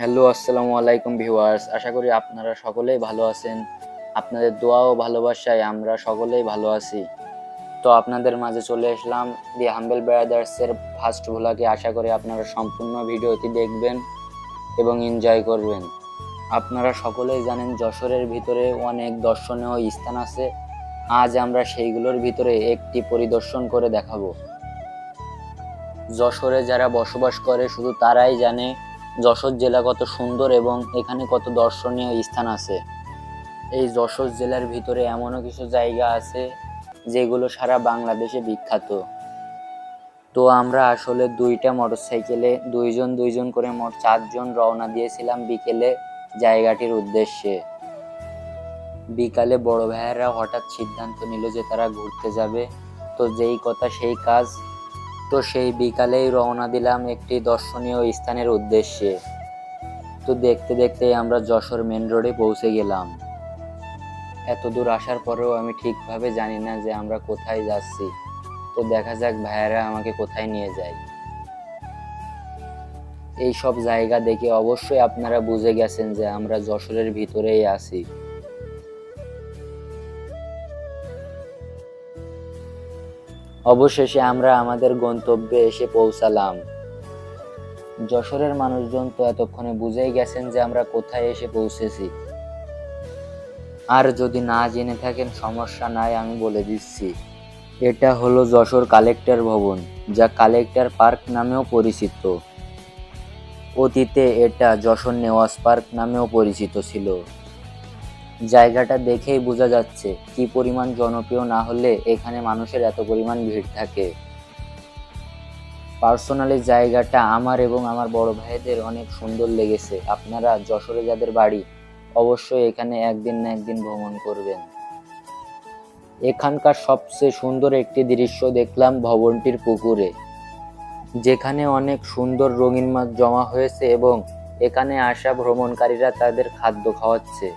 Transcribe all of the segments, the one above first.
Hello, আসসালামু আলাইকুম viewers. আশা করি আপনারা সকলেই ভালো আছেন। আপনাদের দোয়া ও ভালোবাসায় আমরা সকলেই ভালো আছি। তো আপনাদের মাঝে চলে আসলাম দি হাম্বেল ব্রাদার্সের ফার্স্ট ভোলাকে আশা করি আপনারা সম্পূর্ণ ভিডিওটি দেখবেন এবং এনজয় করবেন। আপনারা সকলেই জানেন যশোরের ভিতরে অনেক দর্শনীয় স্থান আছে। আজ আমরা সেইগুলোর ভিতরে একটি পরিদর্শন করে দেখাবো। যশোরে যারা বসবাস করে, শুধু তারাই জানে যশোর জেলা কত সুন্দর এবং এখানে কত দর্শনীয় স্থান আছে। এই যশোর জেলার ভিতরে এমনও কিছু জায়গা আছে, যেগুলো সারা বাংলাদেশে বিখ্যাত। তো আমরা আসলে দুইটা মোটরসাইকেলে দুইজন দুইজন করে মোট চারজন রওনা দিয়েছিলাম বিকেলে জায়গাটির উদ্দেশ্যে। বিকালে বড় ভাইয়েরা হঠাৎ সিদ্ধান্ত নিল যে তারা ঘুরতে যাবে। তো যেই কথা, সেই কাজ তো সেই বিকালেই রওনা দিলাম একটি দর্শনীয় স্থানের উদ্দেশ্যে। তো দেখতে দেখতে আমরা যশোর মেন রোডে পৌঁছে গেলাম। এত দূর আসার পরেও আমি ঠিকভাবে জানি না যে আমরা কোথায় যাচ্ছি। তো দেখা যাক ভাইয়েরা আমাকে কোথায় নিয়ে যায়। এই সব জায়গা দেখে অবশ্যই আপনারা বুঝে গেছেন যে আমরা যশোরের ভিতরেই আছি। অবশেষে আমরা আমাদের গন্তব্যে এসে পৌঁছালাম। যশোরের মানুষজন তো এতক্ষণে বুঝেই গেছেন যে আমরা কোথায় এসে পৌঁছেছি। আর যদি না জেনে থাকেন, সমস্যা নাই, আমি বলে দিচ্ছি। এটা হলো যশোর কালেক্টর ভবন, যা কালেক্টর পার্ক নামেও পরিচিত। অতীতে এটা যশোর নেওয়াজ পার্ক নামেও পরিচিত ছিল। জায়গাটা দেখেই বোঝা যাচ্ছে কি পরিমাণ জনপ্রিয় না হলে এখানে মানুষের এত পরিমাণ ভিড় থাকে। পার্সোনালি জায়গাটা আমার এবং আমার বড় ভাইদের অনেক সুন্দর লেগেছে। আপনারা যশোরে যাদের বাড়ি, অবশ্যই এখানে একদিন না একদিন ভ্রমণ করবেন। এখানকার সবচেয়ে সুন্দর একটি দৃশ্য দেখলাম ভবনটির পুকুরে, যেখানে অনেক সুন্দর রঙিন মাছ জমা হয়েছে এবং এখানে আসা ভ্রমণকারীরা তাদের খাদ্য খাওয়াচ্ছে।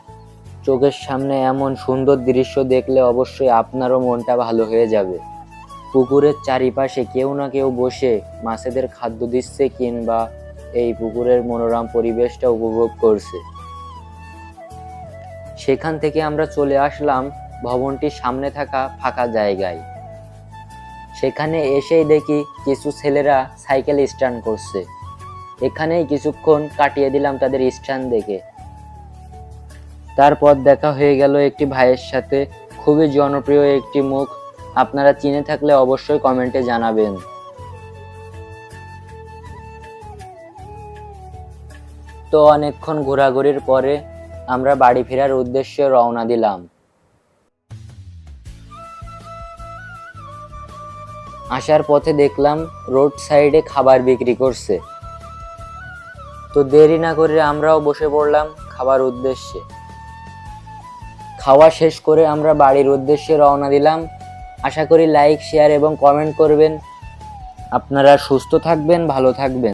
চোখের সামনে এমন সুন্দর দৃশ্য দেখলে অবশ্যই আপনারও মনটা ভালো হয়ে যাবে। পুকুরের চারিপাশে কেউ না কেউ বসে মাছেদের খাদ্য দিচ্ছে কিংবা এই পুকুরের মনোরম পরিবেশটা উপভোগ করছে। সেখান থেকে আমরা চলে আসলাম ভবনটির সামনে থাকা ফাঁকা জায়গায়। সেখানে এসেই দেখি কিছু ছেলেরা সাইকেল স্ট্যান্ড করছে। এখানেই কিছুক্ষণ কাটিয়ে দিলাম তাদের স্ট্যান্ড দেখে। তারপর দেখা হয়ে গেল একটি ভাইয়ের সাথে। খুবই জনপ্রিয় একটি মুখ। আপনারা চিনে থাকলে অবশ্যই কমেন্টে জানাবেন। তো অনেকক্ষণ ঘোরাঘুরির পরে আমরা বাড়ি ফেরার উদ্দেশ্যে রওনা দিলাম। আসার পথে দেখলাম রোড সাইডে খাবার বিক্রি করছে। তো দেরি না করে আমরাও বসে পড়লাম খাবার উদ্দেশ্যে। খাওয়া শেষ করে আমরা বাড়ির উদ্দেশ্যে রওনা দিলাম। আশা করি লাইক শেয়ার এবং কমেন্ট করবেন। আপনারা সুস্থ থাকবেন, ভালো থাকবেন।